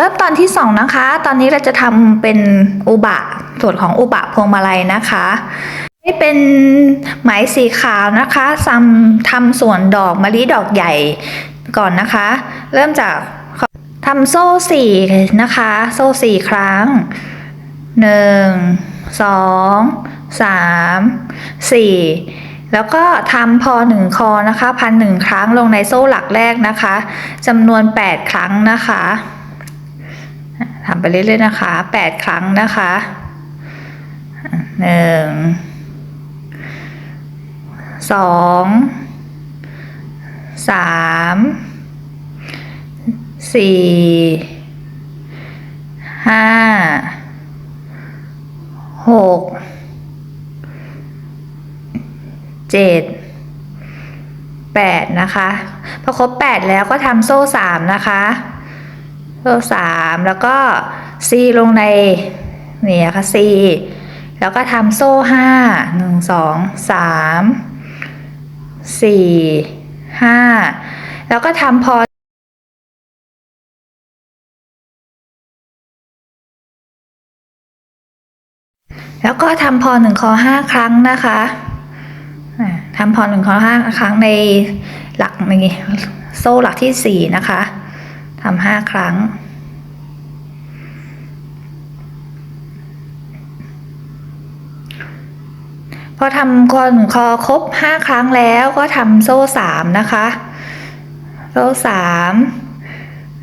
ริ่มตอนที่สองนะคะ ตอนนี้เราจะทำเป็นอุบะ ส่วนของอุบะพวงมาลัยนะคะนี่เป็นไหมสีขาวนะคะทำทำส่วนดอกมะลิดอกใหญ่ก่อนนะคะ เริ่มจากทำโซ่สี่นะคะ โซ่สี่ครั้งหนึ่งสองสามสี่แล้วก็ทำพอหนึ่งคอนะคะ พันหนึ่งครั้งลงในโซ่หลักแรกนะคะจำนวน8ครั้งนะคะ ทำไปเรื่อยๆนะคะ8ครั้งนะคะหนึ่งสองสามสี่ห้าหกเจ็ดแปดนะคะ พอครบแปดแล้วก็ทำโซ่สามนะคะ โซ่สามแล้วก็ซีลงในเนี่ยค่ะซีแล้วก็ทำโซ่ห้าหนึ่งสองสามสี่ห้าแล้วก็ทำพอแล้วก็ทำพอหนึ่งคอห้าครั้งนะคะอ่าทำพอหนึ่งคอห้าครั้งในหลักในโซ่หลักที่สี่นะคะ ทำห้าครั้ง พอทำคอนคอครบห้าครั้งแล้วก็ทำโซ่สามนะคะ โซ่สาม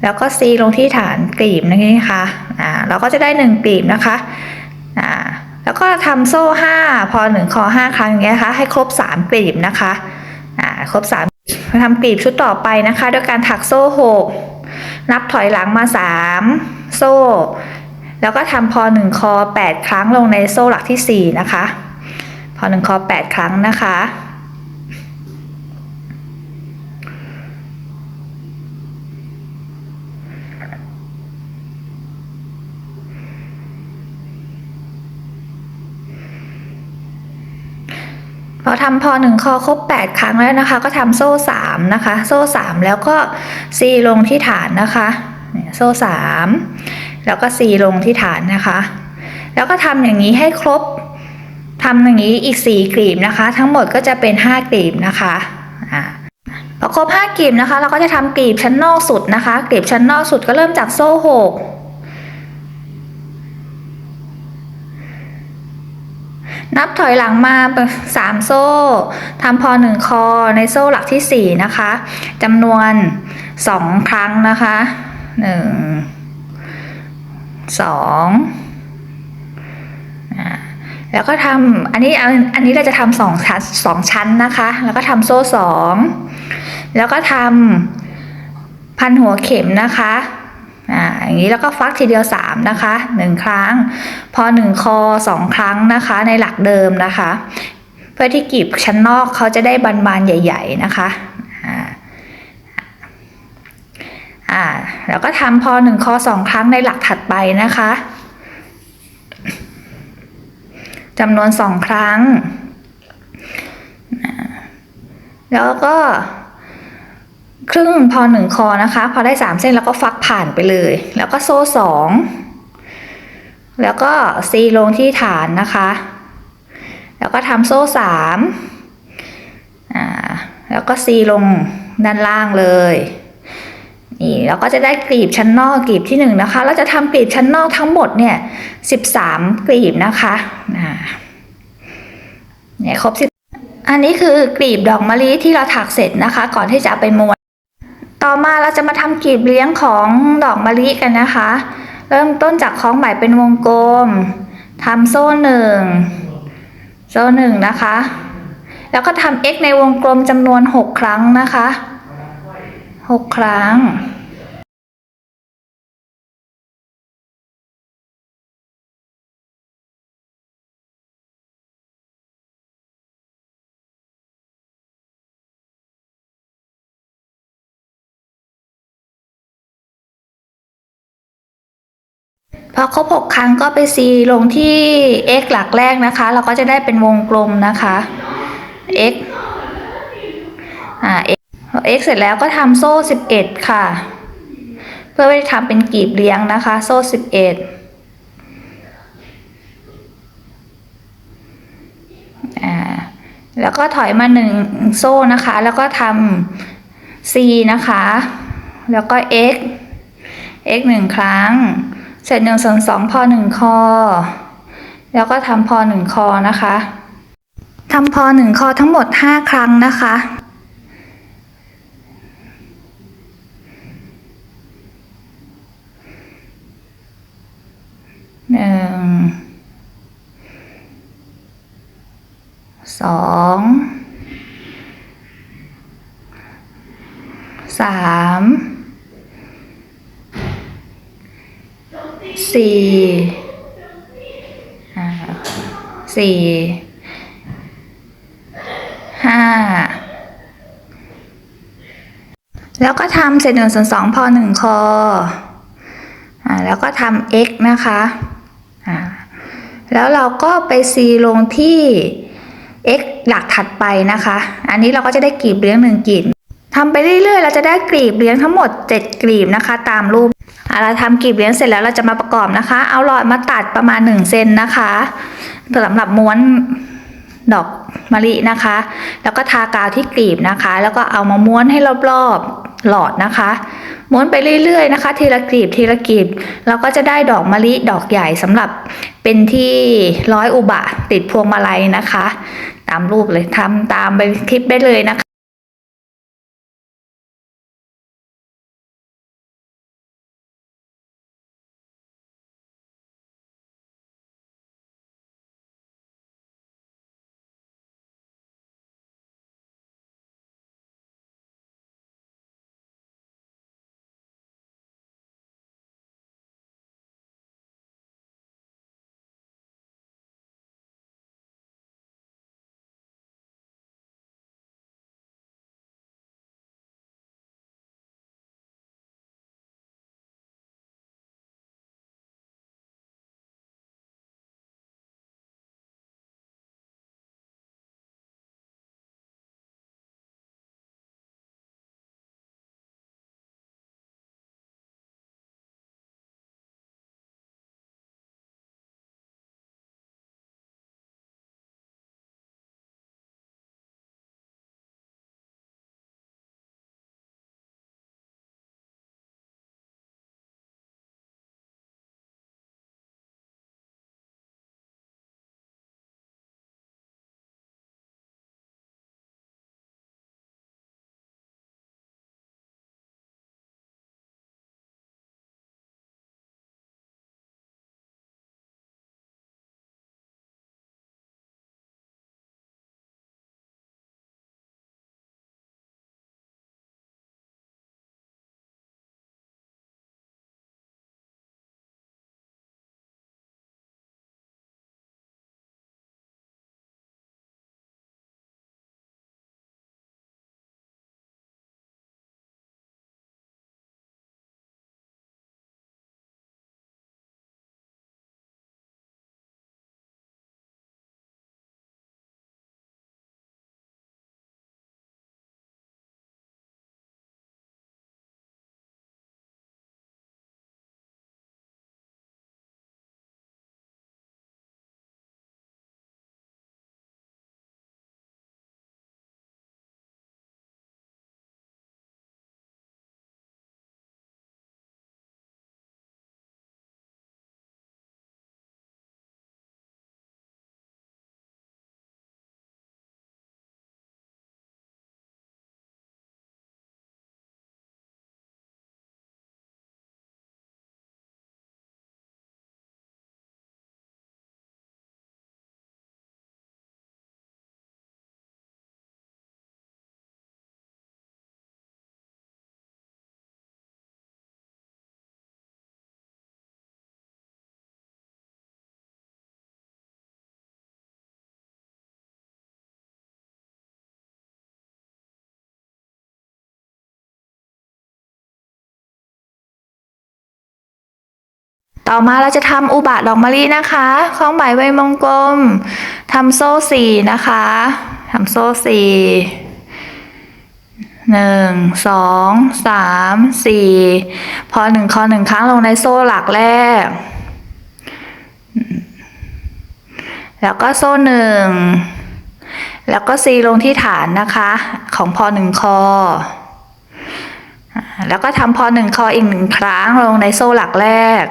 แล้วก็ซีลงที่ฐานกลีบนะคะอ่าเราก็จะได้หนึ่งกลีบนะคะอ่าแล้วก็ทำโซ่ห้าพอหนึ่งคอห้าครั้งอย่างเงี้ยนะคะให้ครบสามกลีบนะคะอ่าครบสามทำกลีบชุดต่อไปนะคะ ด้วยการถักโซ่หก นับถอยหลังมาสามโซ่ แล้วก็ทำพอหนึ่งคอแปดครั้งลงในโซ่หลักที่สี่นะคะ พอหนึ่งคอแปดครั้งนะคะ พอทำพอหนึ่งคอครบ 8 ครั้งแล้วนะคะ ก็ทำโซ่3นะคะ โซ่3แล้วก็ซีลงที่ฐานนะคะเนี่ยโซ่3แล้วก็ซีลงที่ฐานนะคะ แล้วก็ทำอย่างนี้ให้ครบทำอย่างนี้อีก 4 กลีบนะคะ ทั้งหมดก็จะเป็น 5 กลีบนะคะอ่าพอครบ5กลีบนะคะ เราก็จะทำกลีบชั้นนอกสุดนะคะ กลีบชั้นนอกสุดก็เริ่มจากโซ่6 นับถอยหลังมาสามโซ่ทำพอหนึ่งคอในโซ่หลักที่สี่นะคะจำนวนสองครั้งนะคะหนึ่งสองอ่าแล้วก็ทำอันนี้อันอันนี้เราจะทำสองชั้นสองชั้นนะคะ แล้วก็ทำโซ่สองแล้วก็ทำพันหัวเข็มนะคะ อ่าอย่างนี้แล้วก็ฟักทีเดียวสามนะคะหนึ่งครั้ง พอหนึ่งคอสองครั้งนะคะ ในหลักเดิมนะคะ เพื่อที่กีบชั้นนอกเขาจะได้บานๆใหญ่ ๆ นะคะอ่าอ่าแล้วก็ทำพอหนึ่งคอสองครั้งในหลักถัดไปนะคะจำนวนสองครั้ง แล้วก็ ครึ่งพอหนึ่งคอนะคะ พอได้สามเส้นแล้วก็ฟักผ่านไปเลย แล้วก็โซ่สองแล้วก็ซีลงที่ฐานนะคะ แล้วก็ทำโซ่สามอ่าแล้วก็ซีลงด้านล่างเลยนี่แล้วก็จะได้กลีบชั้นนอกกลีบที่หนึ่งนะคะเราจะทำกลีบชั้นนอกทั้งหมดเนี่ยสิบสามกลีบนะคะอ่าเนี่ยครบสิอันนี้คือกลีบดอกมะลิที่เราถักเสร็จนะคะ ก่อนที่จะไปม้วน ต่อมาเราจะมาทำกลีบเลี้ยงของดอกมะลิกันนะคะ เริ่มต้นจากคล้องไหมเป็นวงกลมทำโซ่หนึ่งโซ่หนึ่งนะคะ แล้วก็ทำ x ในวงกลมจำนวนหกครั้งนะคะหกครั้ง พอครบหกครั้งก็ไป C ลงที่ x หลักแรกนะคะ เราก็จะได้เป็นวงกลมนะคะ x อ่า x x เสร็จแล้วก็ทำโซ่ 11 ค่ะ เพื่อไปทำเป็นกีบเลี้ยงนะคะ โซ่สิบเอ็ดอ่า แล้วก็ถอยมาหนึ่งโซ่นะคะ แล้วก็ทำ C นะคะ แล้วก็ x x หนึ่งครั้ง เสร็จหนึ่งส่วนสองพอหนึ่งคอ แล้วก็ทำพอหนึ่งคอนะคะทำพอหนึ่งคอทั้งหมดห้าครั้งนะคะหนึ่งสองสาม สี่อ่าสี่ห้าแล้วก็ทำเศษหนึ่งส่วนสองพอหนึ่งคออ่าแล้วก็ทำ x นะคะอ่าแล้วเราก็ไป c ลงที่ x หลักถัดไปนะคะ อันนี้เราก็จะได้กลีบเลี้ยงหนึ่งกลีบทำไปเรื่อยๆ เราจะได้กลีบเลี้ยงทั้งหมด 7 กลีบนะคะ ตามรูป เราทำกลีบเลี้ยงเสร็จแล้วเราจะมาประกอบนะคะ เอาหลอดมาตัดประมาณ1เซนนะคะสำหรับม้วนดอกมะลินะคะ แล้วก็ทากาวที่กลีบนะคะ แล้วก็เอามาม้วนให้รอบๆหลอดนะคะ ม้วนไปเรื่อยๆนะคะ ทีละกลีบทีละกลีบเราก็จะได้ดอกมะลิดอกใหญ่สำหรับเป็นที่ร้อยอุบะติดพวงมาลัยนะคะ ตามรูปเลยทำตามไปคลิปได้เลยนะคะ ต่อมาเราจะทำอุบะดอกมะลินะคะคล้องไหมใบมงกลมทำโซ่สี่นะคะทำโซ่สี่หนึ่งสองสามสี่พอหนึ่งคอหนึ่งครั้งลงในโซ่หลักแรก แล้วก็โซ่หนึ่งแล้วก็ซีลงที่ฐานนะคะ ของพอหนึ่งคอ แล้วก็ทำพอหนึ่งคออีกหนึ่งครั้งลงในโซ่หลักแรก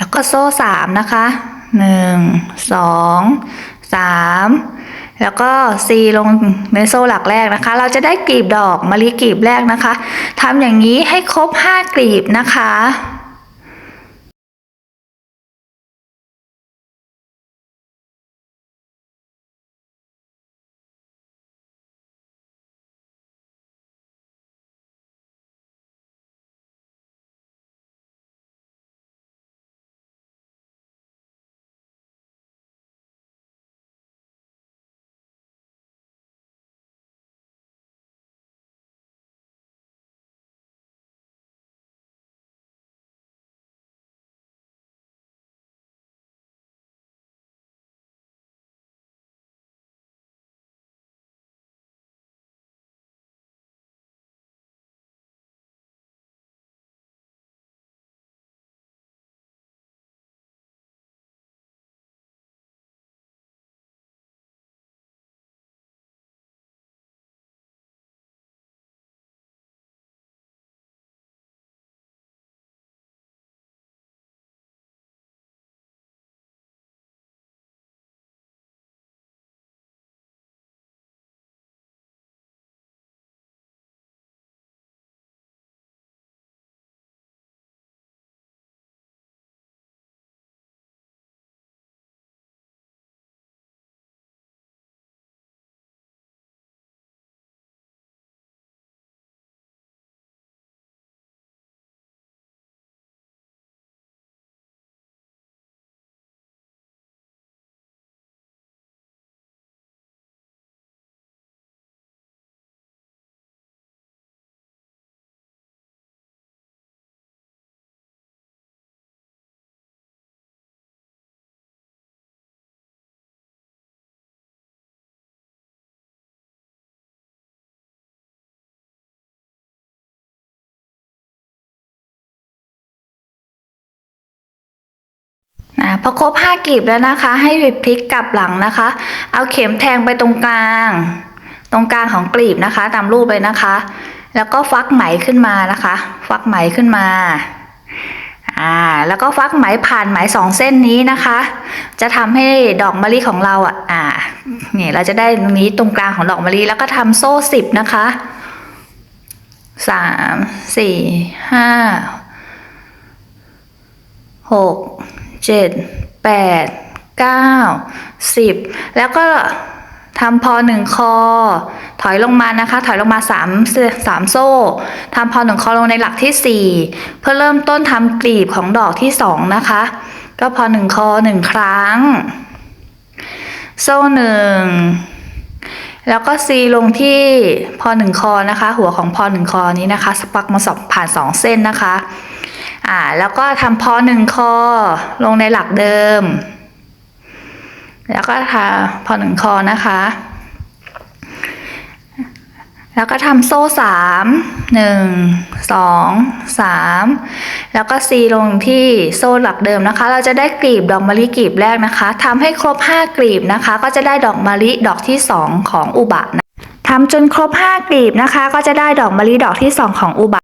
แล้วก็โซ่สามนะคะหนึ่งสองสามแล้วก็ซีลงในโซ่หลักแรกนะคะ เราจะได้กลีบดอกมะลิกลีบแรกนะคะทำอย่างนี้ให้ครบห้ากลีบนะคะ พอครบห้ากลีบแล้วนะคะ ให้พลิกกลับหลังนะคะ เอาเข็มแทงไปตรงกลาง ตรงกลางของกลีบนะคะ ตามรูปเลยนะคะ แล้วก็ฟักไหมขึ้นมานะคะ ฟักไหมขึ้นมาอ่าแล้วก็ฟักไหมผ่านไหมสองเส้นนี้นะคะ จะทำให้ดอกมะลิของเราอะอ่าเนี่ยเราจะได้ตรงนี้ตรงกลางของดอกมะลิแล้วก็ทำโซ่สิบนะคะสามสี่ห้าหก เจ็ดแปดเก้าสิบแล้วก็ทำพอหนึ่งคอ ถอยลงมานะคะ ถอยลงมาสามสามโซ่ทำพอหนึ่งคอลงในหลักที่สี่เพื่อเริ่มต้นทำกลีบของดอกที่สองนะคะ ก็พอหนึ่งคอหนึ่งครั้ง โซ่หนึ่งแล้วก็ซีลงที่พอหนึ่งคอนะคะ หัวของพอหนึ่งคอนี้นะคะสปักมาสองผ่านสองเส้นนะคะ อ่าแล้วก็ทำพอหนึ่งคอลงในหลักเดิม แล้วก็ทาพอหนึ่งคอนะคะ แล้วก็ทำโซ่สามหนึ่งสองสามแล้วก็ซีลงที่โซ่หลักเดิมนะคะ เราจะได้กลีบดอกมะลิกลีบแรกนะคะทำให้ครบห้ากลีบนะคะ ก็จะได้ดอกมะลิดอกที่สองของอุบะนะทำจนครบห้ากลีบนะคะ ก็จะได้ดอกมะลิดอกที่สองของอุบะ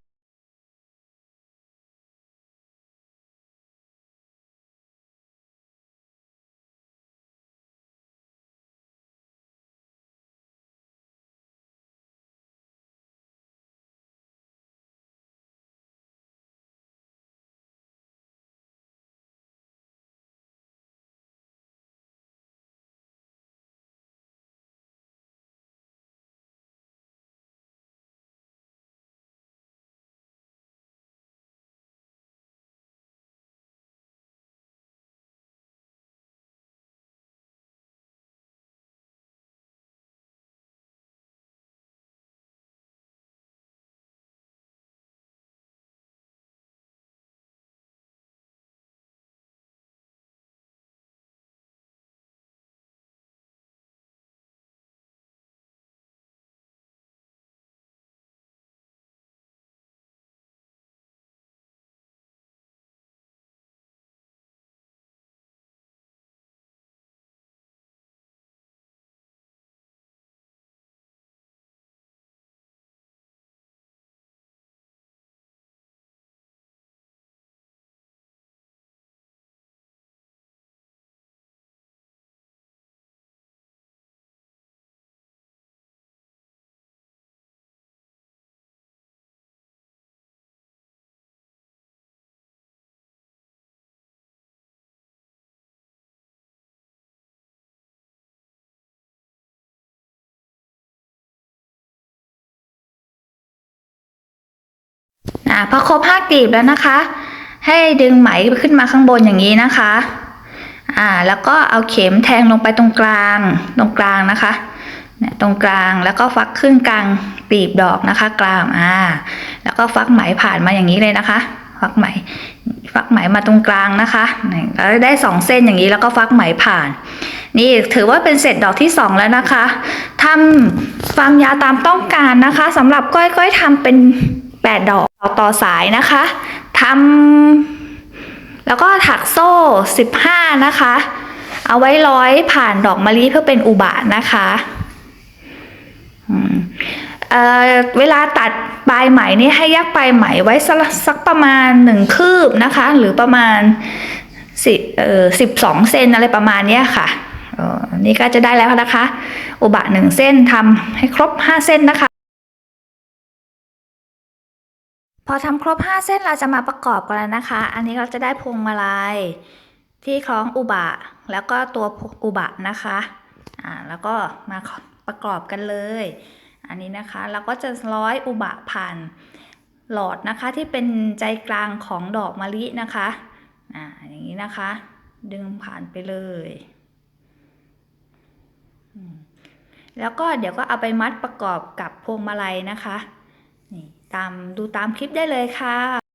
อ่าพอครบห้ากลีบแล้วนะคะ ให้ดึงไหมขึ้นมาข้างบนอย่างนี้นะคะ อ่า แล้วก็เอาเข็มแทงลงไปตรงกลาง ตรงกลางนะคะเนี่ยตรงกลางแล้วก็ฟักขึ้นกลางปีบดอกนะคะ กลางอ่า แล้วก็ฟักไหมผ่านมาอย่างนี้เลยนะคะ ฟักไหม ฟักไหมมาตรงกลางนะคะนี่แล้วได้สองเส้นอย่างนี้แล้วก็ฟักไหมผ่าน นี่ถือว่าเป็นเสร็จดอกที่สองแล้วนะคะทำความยาวตามต้องการนะคะสำหรับก้อยก้อยทำเป็น แปดอกต่อสายนะคะทำแล้วก็ถักโซ่สิบห้านะคะ เอาไว้ร้อยผ่านดอกมะลิเพื่อเป็นอุบะนะคะเเวลาตัดปลายไหมนี่ให้ยักปลายไหมไว้สักสักประมาณหนึ่งคืบนะคะ หรือประมาณสิเอ่อสิบสองเซนอะไรประมาณเนี้ยค่ะนี่ก็จะได้แล้วนะคะ อุบะหนึ่งเส้นทำให้ครบห้าเส้นนะคะ พอทำครบ 5 เส้นเราจะมาประกอบกันแล้วนะคะ อันนี้เราจะได้พวงมาลัยที่คล้องอุบะ แล้วก็ตัวอุบะนะคะ อ่า แล้วก็มาประกอบกันเลย อันนี้นะคะ เราก็จะร้อยอุบะผ่านหลอดนะคะที่เป็นใจกลางของดอกมะลินะคะ อ่า อย่างนี้นะคะ ดึงผ่านไปเลยแล้วก็เดี๋ยวก็เอาไปมัดประกอบกับพวงมาลัยนะคะ ตามดูตามคลิปได้เลยค่ะ